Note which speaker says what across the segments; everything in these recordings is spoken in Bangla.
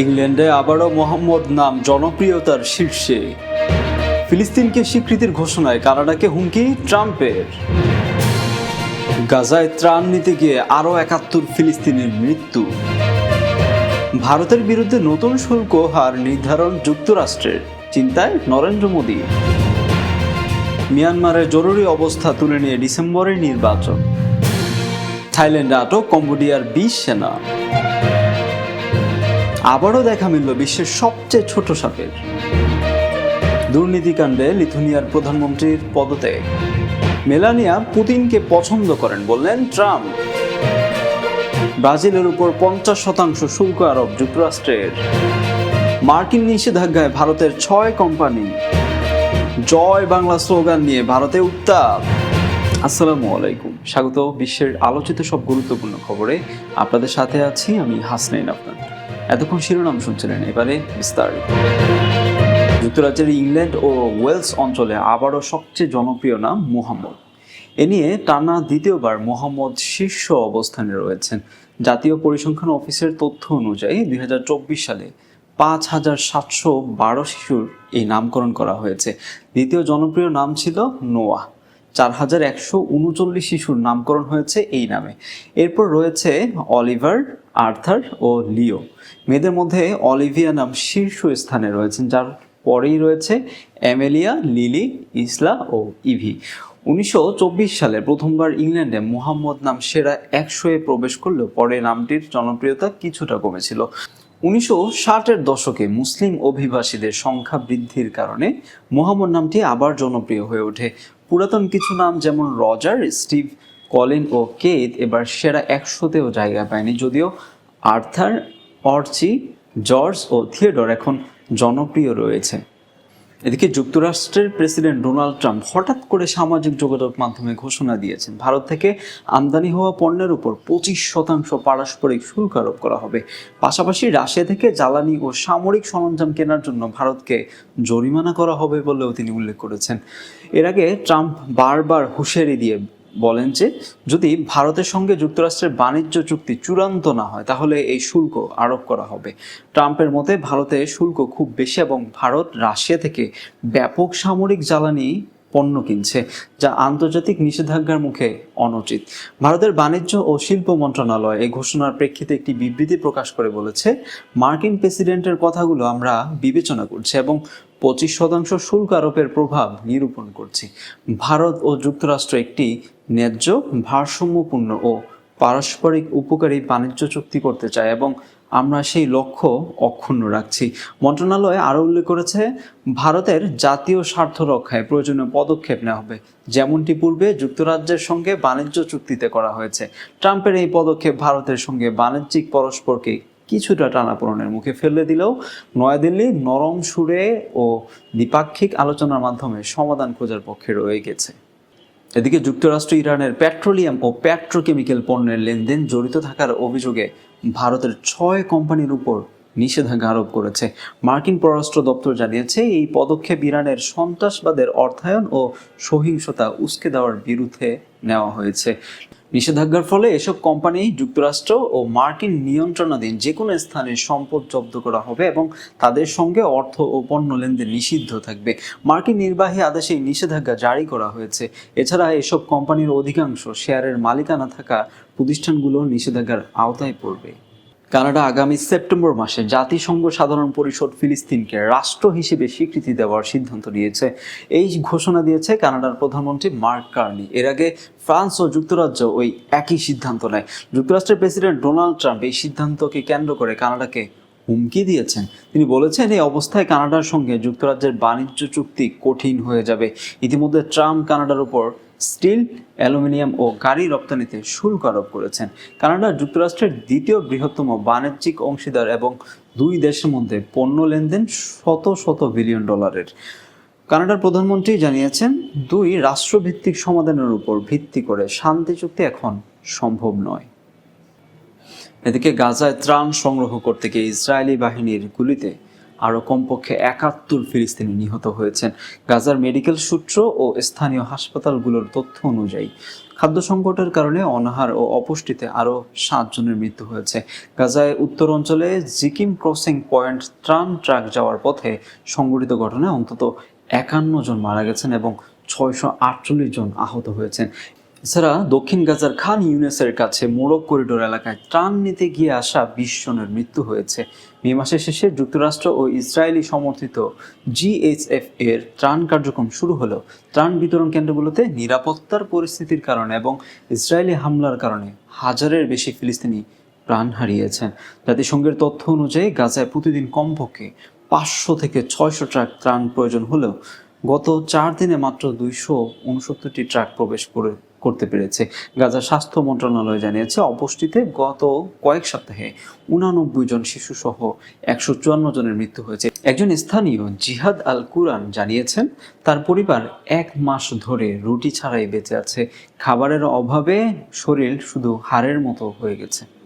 Speaker 1: ইংল্যান্ডে আবারও মোহাম্মদ নাম জনপ্রিয়তার শীর্ষে। ফিলিস্তিনকে স্বীকৃতির ঘোষণায় কানাডাকে হুমকি, ট্রাম্পের। গাজায় ত্রাণ নিতে গিয়ে আরও একাত্তর ফিলিস্তিনের মৃত্যু। ভারতের বিরুদ্ধে নতুন শুল্ক হার নির্ধারণ যুক্তরাষ্ট্রের। চিন্তায় নরেন্দ্র মোদী। মিয়ানমারের জরুরি অবস্থা তুলে নিয়ে ডিসেম্বরে নির্বাচন। থাইল্যান্ডে আটক কম্বোডিয়ার বিশ সেনা। আবারও দেখা মিলল বিশ্বের সবচেয়ে ছোট সাপের। দুর্নীতিকাণ্ডে লিথুনিয়ার প্রধানমন্ত্রীর পদত্যাগ। মেলানিয়া পুতিনকে পছন্দ করেন বললেন ট্রাম্প। ব্রাজিলের উপর পঞ্চাশ শতাংশ শুল্ক আরোপ যুক্তরাষ্ট্রের। মার্কিন নিষেধাজ্ঞায় ভারতের ছয় কোম্পানি। জয় বাংলা স্লোগান নিয়ে ভারতে উত্তাপ। আসসালামু আলাইকুম। স্বাগত বিশ্বের আলোচিত সব গুরুত্বপূর্ণ খবরে। আপনাদের সাথে আছি আমি হাসনাইন আফগান এতক্ষণ শিরোনাম শুনছিলেন এবারে বিস্তারিত। যুক্তরাজ্যের ইংল্যান্ড ও ওয়েলস অঞ্চলে আবারও সবচেয়ে জনপ্রিয় নাম মুহাম্মদ। এ নিয়ে টানা দ্বিতীয়বার মোহাম্মদ শীর্ষ অবস্থানে রয়েছেন। জাতীয় পরিসংখ্যান অফিসের তথ্য অনুযায়ী দুই হাজার চব্বিশ সালে পাঁচ হাজার সাতশো বারো শিশুর এই নামকরণ করা হয়েছে। দ্বিতীয় জনপ্রিয় নাম ছিল নোয়া। চার হাজার একশো উনচল্লিশ শিশুর নামকরণ হয়েছে এই নামে। এরপর রয়েছে অলিভার আর্থার ও লিও। মেয়েদের মধ্যে অলিভিয়া নাম শীর্ষ স্থানে রয়েছেন, যার পরেই রয়েছে অ্যামেলিয়া, লিলি, ইসলা ও ইভি। উনিশশো চব্বিশ সালে প্রথমবার ইংল্যান্ডে মুহাম্মদ নাম সেরা একশোয়ে প্রবেশ করলেও পরে নামটির জনপ্রিয়তা কিছুটা কমেছিল। উনিশশো ষাটের দশকে মুসলিম অভিবাসীদের সংখ্যা বৃদ্ধির কারণে মোহাম্মদ নামটি আবার জনপ্রিয় হয়ে ওঠে। পুরাতন কিছু নাম যেমন রজার, স্টিভ কলিন ও কেত এবার সেরা একশোতেও জায়গা পায়নি। যদিও আর্থার, অর্চি, জর্জ ও থিয়েডর এখন জনপ্রিয় রয়েছে। এদিকে যুক্তরাষ্ট্রের প্রেসিডেন্ট ডোনাল্ড ট্রাম্প হঠাৎ করে সামাজিক যোগাযোগ মাধ্যমে ঘোষণা দিয়েছেন, ভারত থেকে আমদানি হওয়া পণ্যের উপর পঁচিশ শতাংশ পারস্পরিক শুল্ক আরোপ করা হবে। পাশাপাশি রাশিয়া থেকে জ্বালানি ও সামরিক সরঞ্জাম কেনার জন্য ভারতকে জরিমানা করা হবে বলেও তিনি উল্লেখ করেছেন। এর আগে ট্রাম্প বারবার হুঁশিয়ারি দিয়ে বলেন যে যদি ভারতের সঙ্গে যুক্তরাষ্ট্রের বাণিজ্য চুক্তি চূড়ান্ত না হয়, তাহলে এই শুল্ক আরোপ করা হবে। ট্রাম্পের মতে, ভারতে শুল্ক খুব বেশি এবং ভারত রাশিয়া থেকে ব্যাপক সামরিক জ্বালানি পণ্য কিনছে, যা আন্তর্জাতিক নিষেধাজ্ঞার মুখে অনুচিত। ভারতের বাণিজ্য ও শিল্প মন্ত্রণালয় এই ঘোষণার প্রেক্ষিতে একটি বিবৃতি প্রকাশ করে বলেছে, মার্কিন প্রেসিডেন্টের কথাগুলো আমরা বিবেচনা করছি এবং পঁচিশ শতাংশ শুল্ক আরোপের প্রভাব নিরূপণ করছি। ভারত ও যুক্তরাষ্ট্র একটি ন্যায্য, ভারসাম্যপূর্ণ ও পারস্পরিক উপকারী বাণিজ্য চুক্তি করতে চায় এবং আমরা সেই লক্ষ্য অক্ষুণ্ণ রাখছি। মন্ত্রণালয় আরও উল্লেখ করেছে, ভারতের জাতীয় স্বার্থ রক্ষায় প্রয়োজনীয় পদক্ষেপ নেওয়া হবে। যেমনটি পূর্বে যুক্তরাজ্যের সঙ্গে বাণিজ্য চুক্তিতে করা হয়েছে। ট্রাম্পের এই পদক্ষেপ ভারতের সঙ্গে বাণিজ্যিক পরস্পরকে কিছুটা টানাপোড়নের মুখে ফেলে দিলেও নয়াদিল্লি নরম সুরে ও দ্বিপাক্ষিক আলোচনার মাধ্যমে সমাধান খোঁজার পক্ষে রয়ে গেছে। এদিকে যুক্তরাষ্ট্র, ইরানের পেট্রোলিয়াম ও পেট্রোকেমিক্যাল পণ্যের লেনদেন জড়িত থাকার অভিযোগে ভারতের ছয় কোম্পানির উপর নিষেধাজ্ঞা আরোপ করেছে। মার্কিন পররাষ্ট্র দপ্তর জানিয়েছে, এই পদক্ষেপ ইরানের সন্ত্রাসবাদের অর্থায়ন ও সহিংসতা উস্কে দেওয়ার বিরুদ্ধে নেওয়া হয়েছে। নিষেধাজ্ঞার ফলে এসব কোম্পানি, যুক্তরাষ্ট্র ও মার্কিন নিয়ন্ত্রণাধীন যে কোনো স্থানে সম্পদ জব্দ করা হবে এবং তাদের সঙ্গে অর্থ ও পণ্য লেনদেন নিষিদ্ধ থাকবে। মার্কিন নির্বাহী আদেশে এই নিষেধাজ্ঞা জারি করা হয়েছে। এছাড়া এসব কোম্পানির অধিকাংশ শেয়ারের মালিকানা থাকা প্রতিষ্ঠানগুলো নিষেধাজ্ঞার আওতায় পড়বে। কানাডা আগামী সেপ্টেম্বর মাসে জাতিসংঘ সাধারণ পরিষদ ফিলিস্তিনকে রাষ্ট্র হিসেবে স্বীকৃতি দেওয়ার সিদ্ধান্ত নিয়েছে। এই ঘোষণা দিয়েছে কানাডার প্রধানমন্ত্রী মার্ক কার্নি। এর আগে ফ্রান্স ও যুক্তরাজ্য ওই একই সিদ্ধান্ত নেয়। যুক্তরাষ্ট্রের প্রেসিডেন্ট ডোনাল্ড ট্রাম্প এই সিদ্ধান্তকে কেন্দ্র করে কানাডাকে হুমকি দিয়েছেন। তিনি বলেছেন, এই অবস্থায় কানাডার সঙ্গে যুক্তরাজ্যের বাণিজ্য চুক্তি কঠিন হয়ে যাবে। ইতিমধ্যে ট্রাম্প কানাডার উপর স্টিল, অ্যালুমিনিয়াম ও গাড়ি রপ্তানিতে শুল্ক আরোপ করেছেন। কানাডা যুক্তরাষ্ট্রের দ্বিতীয় বৃহত্তম বাণিজ্যিক অংশীদার এবং দুই দেশের মধ্যে পণ্য লেনদেন শত শত বিলিয়ন ডলারের। কানাডার প্রধানমন্ত্রী জানিয়েছেন, দুই রাষ্ট্রভিত্তিক সমাধানের উপর ভিত্তি করে শান্তি চুক্তি এখন সম্ভব নয়। এদিকে গাজায় ত্রাণ সংগ্রহ করতে গিয়ে ইসরায়েলি বাহিনীর গুলিতে আরও কমপক্ষে একাত্তর ফিলিস্তিনি নিহত হয়েছেন। গাজার মেডিকেল সূত্র ও স্থানীয় হাসপাতালগুলোর তথ্য অনুযায়ী খাদ্য সংকটের কারণে অনাহার ও অপুষ্টিতে আরও সাতজনের মৃত্যু হয়েছে। গাজায় উত্তর অঞ্চলে জিকিম ক্রসিং পয়েন্ট ত্রাণ ট্রাক যাওয়ার পথে সংঘটিত ঘটনায় অন্তত একান্ন জন মারা গেছেন এবং ছয়শো আটচল্লিশ জন আহত হয়েছেন। এছাড়া দক্ষিণ গাজার খান ইউনেসের কাছে মোড়ক করিডোর এলাকায় ত্রাণ নিতে গিয়ে আসা বিশ জনের মৃত্যু হয়েছে। মে মাসের শেষে যুক্তরাষ্ট্র ও ইসরায়েলি সমর্থিত জিএইচএফ এর ত্রাণ কার্যক্রম শুরু হলেও ত্রাণ বিতরণ কেন্দ্রগুলোতে নিরাপত্তার পরিস্থিতির কারণে এবং ইসরায়েলি হামলার কারণে হাজারের বেশি ফিলিস্তিনি প্রাণ হারিয়েছেন। জাতিসংঘের তথ্য অনুযায়ী গাজায় প্রতিদিন কমপক্ষে পাঁচশো থেকে ছয়শো ট্রাক ত্রাণ প্রয়োজন হলেও গত চার দিনে মাত্র দুইশো উনসত্তরটি ট্রাক প্রবেশ করে করতে পেরেছে। গাজা স্বাস্থ্য মন্ত্রণালয় জানিয়েছে, অপুষ্টিতে গত কয়েক সপ্তাহে উনানব্বই জন শিশু সহ একশো চুয়ান্ন জনের মৃত্যু হয়েছে। একজন স্থানীয় জিহাদ আল কুরআন জানিয়েছেন, তার পরিবার এক মাস ধরে রুটি ছাড়াই বেঁচে আছে। খাবারের অভাবে শরীর শুধু হাড়ের মতো হয়ে গেছে।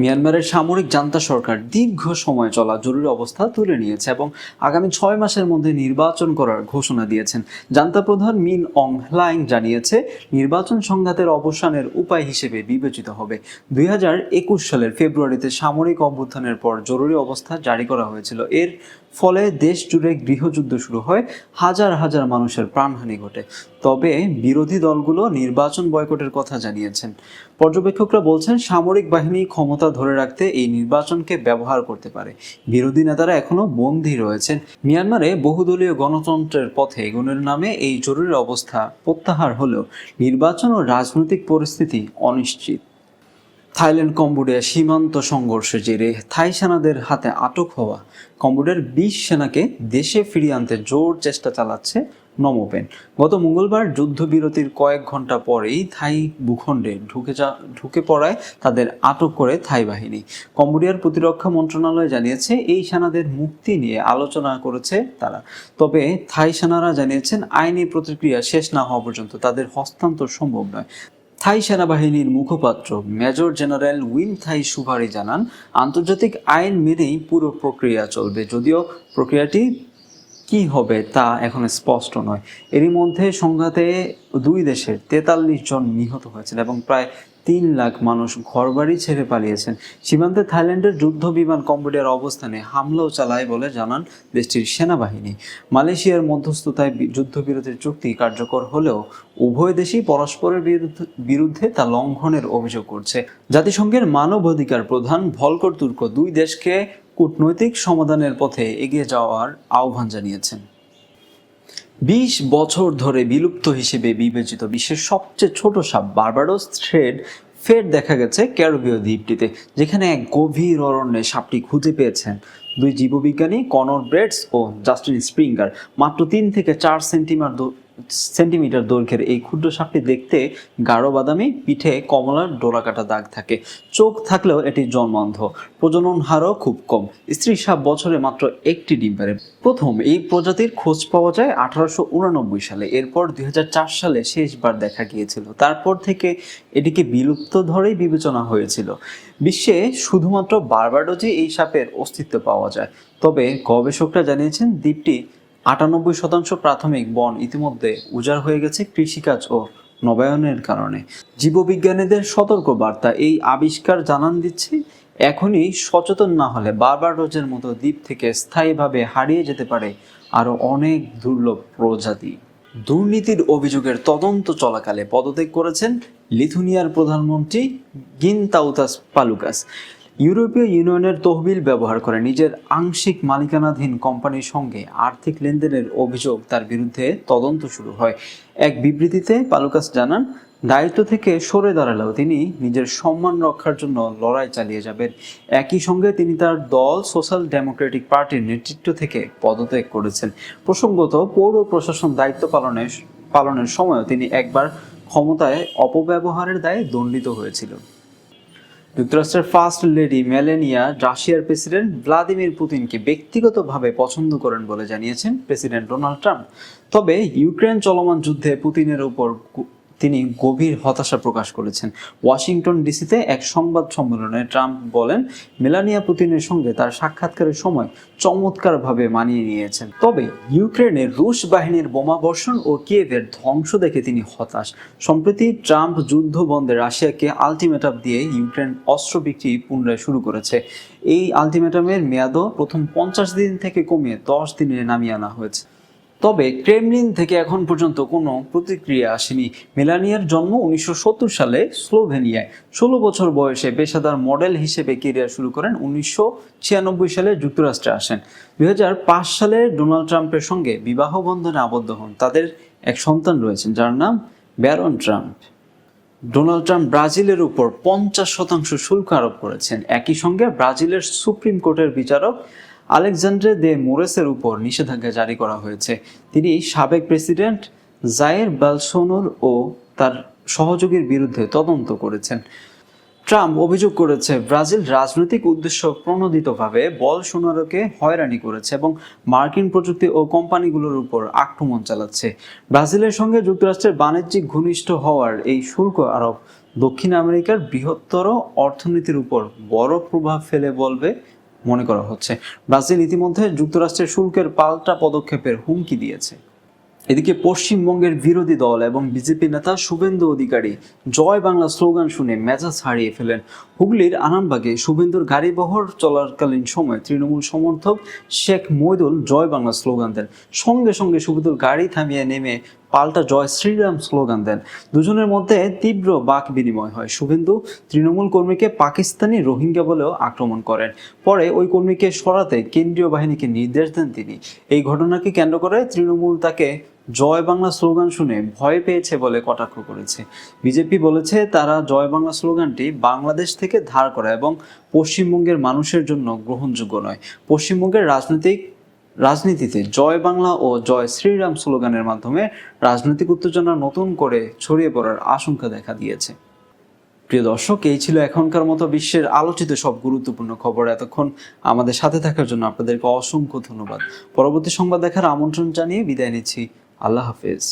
Speaker 1: মিয়ানমারের সামরিক জান্তা সরকার দীর্ঘ সময় চলা জরুরি অবস্থা তুলে নিয়েছে এবং আগামী ছয় মাসের মধ্যে নির্বাচন করার ঘোষণা দিয়েছেন। জান্তা প্রধান মিন অং হ্লাইং জানিয়েছে, নির্বাচন সংঘাতের অবসানের উপায় হিসেবে বিবেচিত হবে। দুই হাজার একুশ সালের ফেব্রুয়ারিতে সামরিক অভ্যুত্থানের পর জরুরি অবস্থা জারি করা হয়েছিল। এর ফলে দেশ জুড়ে গৃহযুদ্ধ শুরু হয়, হাজার হাজার মানুষের প্রাণহানি ঘটে। তবে বিরোধী দলগুলো নির্বাচন বয়কটের কথা জানিয়েছেন। পর্যবেক্ষকরা বলছেন, সামরিক বাহিনী ক্ষমতা ধরে রাখতে এই নির্বাচনকে ব্যবহার করতে পারে। বিরোধী নেতারা এখনও বন্দী রয়েছেন। মিয়ানমারে বহুদলীয় গণতন্ত্রের পথে এগোনোর নামে এই জরুরি অবস্থা প্রত্যাহার হলেও নির্বাচন ও রাজনৈতিক পরিস্থিতি অনিশ্চিত। থাইল্যান্ড, কম্বোডিয়া সীমান্ত সংঘর্ষের জেরে থাই সেনাদের হাতে আটক হওয়া কম্বোডিয়ার বিশ সেনাকে দেশে ফিরিয়ে আনতে জোর চেষ্টা চালাচ্ছে নমোপেন। গত মঙ্গলবার যুদ্ধবিরতির কয়েক ঘণ্টা পরেই থাই ভূখণ্ডে ঢুকে যা, ঢুকে পড়ায় তাদের আটক করে থাই বাহিনী। কম্বোডিয়ার প্রতিরক্ষা মন্ত্রণালয় জানিয়েছে, এই সেনাদের মুক্তি নিয়ে আলোচনা করেছে তারা। তবে থাই সেনারা জানিয়েছেন, আইনি প্রতিক্রিয়া শেষ না হওয়া পর্যন্ত তাদের হস্তান্তর সম্ভব নয়। থাই সেনাবাহিনীর মুখপাত্র major general Win Thai Suvari জানান, আন্তর্জাতিক আইন মেনেই পুরো প্রক্রিয়া চলবে। যদিও প্রক্রিয়াটি কি হবে তা এখন স্পষ্ট নয়। এরই মধ্যে সংঘাতে দুই দেশের তেতাল্লিশ জন নিহত হয়েছেন এবং প্রায় তিন লাখ মানুষ ঘরবাড়ি ছেড়ে পালিয়েছেন। সীমান্তে থাইল্যান্ডের যুদ্ধ বিমান কম্বোডিয়ার অবস্থানে হামলাও চালায় বলে জানান দেশটির সেনাবাহিনী। মালয়েশিয়ার মধ্যস্থতায় যুদ্ধবিরতির চুক্তি কার্যকর হলেও উভয় দেশই পরস্পরের বিরুদ্ধে তা লঙ্ঘনের অভিযোগ করছে। জাতিসংঘের মানবাধিকার প্রধান ভলকর তুর্ক দুই দেশকে কূটনৈতিক সমাধানের পথে এগিয়ে যাওয়ার আহ্বান জানিয়েছেন। বিশ বছর ধরে বিলুপ্ত হিসেবে বিবেচিত বিশ্বের সবচেয়ে ছোট সাপ বার্বাডোস থ্রেড ফের দেখা গেছে ক্যারোবীয় দ্বীপটিতে, যেখানে এক গভীর অরণ্যে সাপটি খুঁজে পেয়েছেন দুই জীববিজ্ঞানী কনর ব্রেডস ও জাস্টিন স্প্রিঙ্গার, মাত্র তিন থেকে চার সেন্টিমিটার সেন্টিমিটার দৈর্ঘ্যের এই ক্ষুদ্র সাপটি দেখতে গাঢ় বাদামি, পিঠে কমলার ডোরাকাটা দাগ থাকে। চোখ থাকলেও এটি জন্মান্ধ। প্রজনন হারও খুব কম। স্ত্রী সাপ বছরে মাত্র একটি ডিম পারে। প্রথম, এই প্রজাতির খোঁজ পাওয়া যায় আঠারোশো সালে। এরপর দুই হাজার চার সালে শেষবার দেখা গিয়েছিল। তারপর থেকে এটিকে বিলুপ্ত ধরেই বিবেচনা হয়েছিল। বিশ্বে শুধুমাত্র বারবাডোজে এই সাপের অস্তিত্ব পাওয়া যায়। তবে গবেষকরা জানিয়েছেন, দ্বীপটি আটানব্বই শতাংশ প্রাথমিক বন ইতিমধ্যে উজাড় হয়ে গেছে কৃষিকাজ ও নবায়নের কারণে। জীববিজ্ঞানীদের সতর্ক বার্তা এই আবিষ্কার জানান দিচ্ছে, এখনই সচেতন না হলে বারবাডোজের মতো দ্বীপ থেকে স্থায়ীভাবে হারিয়ে যেতে পারে আরও অনেক দুর্লভ প্রজাতি। দুর্নীতির অভিযোগের তদন্ত চলাকালে পদত্যাগ করেছেন লিথুনিয়ার প্রধানমন্ত্রী গিনতাউতাস পালুকাস। ইউরোপীয় ইউনিয়নের তহবিল ব্যবহার করে নিজের আংশিক মালিকানাধীন কোম্পানির সঙ্গে আর্থিক লেনদেনের অভিযোগ তার বিরুদ্ধে তদন্ত শুরু হয়। এক বিবৃতিতে পালুকাস জানান, দায়িত্ব থেকে সরে দাঁড়ালেও তিনি নিজের সম্মান রক্ষার জন্য লড়াই চালিয়ে যাবেন। একই সঙ্গে তিনি তার দল, সোশ্যাল ডেমোক্রেটিক পার্টির নেতৃত্ব থেকে পদত্যাগ করেছেন। প্রসঙ্গত, পৌর প্রশাসন দায়িত্ব পালনের পালনের সময়ও তিনি একবার ক্ষমতায় অপব্যবহারের দায়ে দণ্ডিত হয়েছিল যুক্তরাষ্ট্রের ফার্স্ট লেডি মেলেনিয়া রাশিয়ার প্রেসিডেন্ট ভ্লাদিমির পুতিনকে ব্যক্তিগতভাবে পছন্দ করেন বলে জানিয়েছেন প্রেসিডেন্ট ডোনাল্ড ট্রাম্প। তবে ইউক্রেন চলমান যুদ্ধে পুতিনের উপর তিনি গভীর হতাশা প্রকাশ করেছেন। ওয়াশিংটন ডিসিতে এক সংবাদ সম্মেলনে ট্রাম্প বলেন, মেলানিয়া পুতিনের সঙ্গে তার সাক্ষাৎকারের সময় চমৎকারভাবে মানিয়ে নিয়েছেন। তবে ইউক্রেনের রুশ বাহিনীর বোমা বর্ষণ ও কিয়েভের ধ্বংস দেখে তিনি হতাশ। সম্প্রতি ট্রাম্প যুদ্ধ বন্ধে রাশিয়াকে আলটিমেটাম দিয়ে ইউক্রেন অস্ত্র বিক্রি পুনরায় শুরু করেছে। এই আলটিমেটামের মেয়াদও প্রথম পঞ্চাশ দিন থেকে কমিয়ে দশ দিনে নামিয়ে আনা হয়েছে। তবে ক্রেমলিন থেকে এখন পর্যন্ত কোনো প্রতিক্রিয়া আসেনি। মেলানিয়ার জন্ম উনিশশো সত্তর সালে স্লোভেনিয়ায়। ষোলো বছর বয়সে পেশাদার মডেল হিসেবে কেরিয়ার শুরু করেন। উনিশশো ছিয়ানব্বই সালে যুক্তরাষ্ট্রে আসেন। দুই হাজার পাঁচ সালে ডোনাল্ড ট্রাম্পের সঙ্গে বিবাহ বন্ধনে আবদ্ধ হন। তাদের এক সন্তান রয়েছেন, যার নাম ব্যারন ট্রাম্প। ডোনাল্ড ট্রাম্প ব্রাজিলের উপর পঞ্চাশ শতাংশ শুল্ক আরোপ করেছেন। একই সঙ্গে ব্রাজিলের সুপ্রিম কোর্টের বিচারক আলেকজান্ড্রে দে মোরেসের উপর নিষেধাজ্ঞা জারি করা হয়েছে। তিনি সাবেক প্রেসিডেন্ট জায়ের বালসোনোর ও তার সহযোগীর বিরুদ্ধে তদন্ত করেছেন। ট্রাম্প অভিযোগ করেছে, ব্রাজিল রাজনৈতিক উদ্দেশ্য প্রণোদিতভাবে বল সোনারোকে হয়রানি করেছে এবং মার্কিন প্রযুক্তি ও কোম্পানিগুলোর উপর আক্রমণ চালাচ্ছে। ব্রাজিলের সঙ্গে যুক্তরাষ্ট্রের বাণিজ্যিক ঘনিষ্ঠ হওয়ার এই শুল্ক আরোপ দক্ষিণ আমেরিকার বৃহত্তর অর্থনীতির উপর বড় প্রভাব ফেলে বলবে মনে করা হচ্ছে। ব্রাজিল ইতিমধ্যে যুক্তরাষ্ট্রের শুল্কের পাল্টা পদক্ষেপের হুমকি দিয়েছে। এদিকে পশ্চিমবঙ্গের বিরোধী দল এবং বিজেপি নেতা শুভেন্দু অধিকারী জয় বাংলা স্লোগান শুনে মেজাজ হারিয়ে ফেলেন। হুগলির আরামবাগে শুভেন্দুর গাড়িবহর চলাকালীন সময় তৃণমূল সমর্থক শেখ মৈদুল জয় বাংলা স্লোগান দেন। সঙ্গে সঙ্গে শুভেন্দুর গাড়ি থামিয়ে নেমে পাল্টা জয় শ্রীরাম স্লোগান দেন। দুজনের মধ্যে তীব্র বাক বিনিময় হয়। শুভেন্দু তৃণমূল কর্মীকে পাকিস্তানি রোহিঙ্গা বলেও আক্রমণ করেন। পরে ওই কর্মীকে সরাতে কেন্দ্রীয় বাহিনীকে নির্দেশ দেন তিনি। এই ঘটনাকে কেন্দ্র করে তৃণমূল তাকে জয় বাংলা স্লোগান শুনে ভয় পেয়েছে বলে কটাক্ষ করেছে। বিজেপি বলেছে তারা জয় বাংলা স্লোগানটি বাংলাদেশ থেকে ধার করা এবং পশ্চিমবঙ্গের মানুষের জন্য গ্রহণযোগ্য নয়। পশ্চিমবঙ্গের রাজনৈতিক রাজনীতিতে জয় বাংলা ও জয় শ্রীরাম স্লোগানের মাধ্যমে রাজনৈতিক উত্তেজনা নতুন করে ছড়িয়ে পড়ার আশঙ্কা দেখা দিয়েছে। প্রিয় দর্শক, এই ছিল এখনকার মতো বিশ্বের আলোচিত সব গুরুত্বপূর্ণ খবর। এতক্ষণ আমাদের সাথে থাকার জন্য আপনাদেরকে অসংখ্য ধন্যবাদ। পরবর্তী সংবাদ দেখার আমন্ত্রণ জানিয়ে বিদায় নিচ্ছি। আল্লাহ হাফেজ।